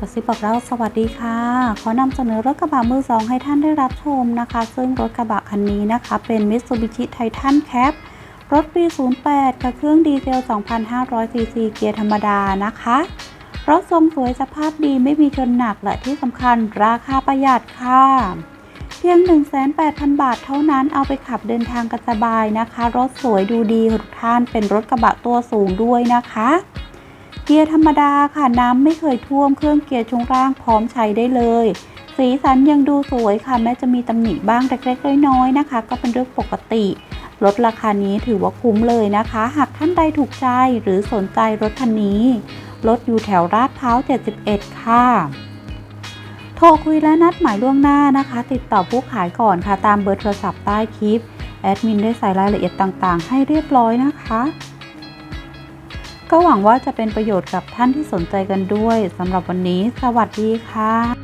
กระซิบบอกเราสวัสดีค่ะ ขอนำเสนอรถกระบะมือสองให้ท่านได้รับชมนะคะ ซึ่งรถกระบะคันนี้นะคะ เป็น Mitsubishi Titan Cap รถปี 08 กับเครื่องดีเซล 2,500 ซีซีเกียร์ธรรมดานะคะ รถทรงสวยสภาพดีไม่มีชนหนักและที่สำคัญราคาประหยัดค่ะ เพียง 1,800บาทเท่านั้นเอาไปขับเดินทางกันสบายนะคะ รถสวยดูดีทุกท่านเป็นรถกระบะตัวสูงด้วยนะคะ เกียร์ธรรมดาค่ะน้ำไม่เคยท่วมเครื่องเกียร์ช่วงล่างพร้อมใช้ได้เลย สีสันยังดูสวยค่ะแม้จะมีตำหนิบ้างเล็กๆน้อยๆนะคะ ก็เป็นเรื่องปกติลดราคานี้ถือว่าคุ้มเลยนะคะ หากท่านใดถูกใจหรือสนใจรถคันนี้รถอยู่แถวลาดพร้าว 71 ค่ะ โทรคุยและนัดหมายล่วงหน้านะคะ ติดต่อผู้ขายก่อนค่ะตามเบอร์โทรศัพท์ใต้คลิป แอดมินได้ใส่รายละเอียดต่างๆ ให้เรียบร้อยนะคะ ก็หวังว่าจะเป็นประโยชน์กับท่านที่สนใจกันด้วยสำหรับวันนี้ สวัสดีค่ะ